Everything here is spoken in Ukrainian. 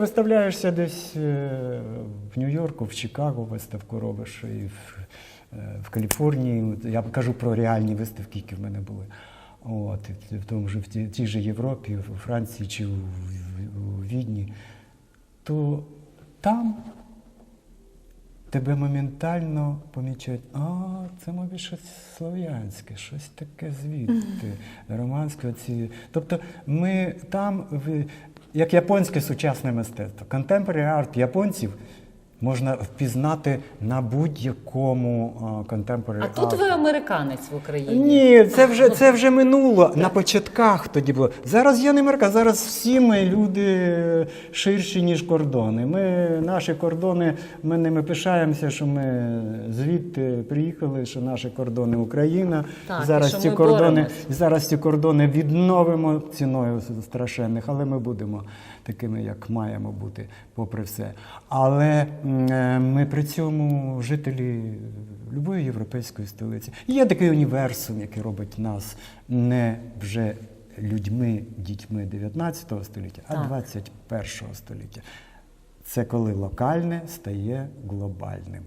Виставляєшся десь е, в Нью-Йорку, в Чикаго виставку робиш, і в, е, в Каліфорнії. Я кажу про реальні виставки, які в мене були. От, в тому ж в тій, тій же Європі, у Франції чи в у Відні, то там тебе моментально помічають, а це, мабуть, щось слов'янське, щось таке звідти, романське. Оці. Тобто ми там, як японське сучасне мистецтво, contemporary art японців можна впізнати на будь-якому а, А тут ви американець в Україні. Ні, це вже це вже минуло. На початках тоді було. Зараз я не Америка, зараз всі ми люди ширші, ніж кордони. Ми наші кордони, ми ними пишаємося, що ми звідти приїхали, що наші кордони Україна. Так, і зараз що ці ми кордони, боремось. зараз ці кордони відновимо ціною страшенних, але ми будемо такими, як маємо бути, попри все. Але ми при цьому жителі любої європейської столиці. Є такий універсум, який робить нас не вже людьми, дітьми 19 століття, а Так. 21 століття. Це коли локальне стає глобальним.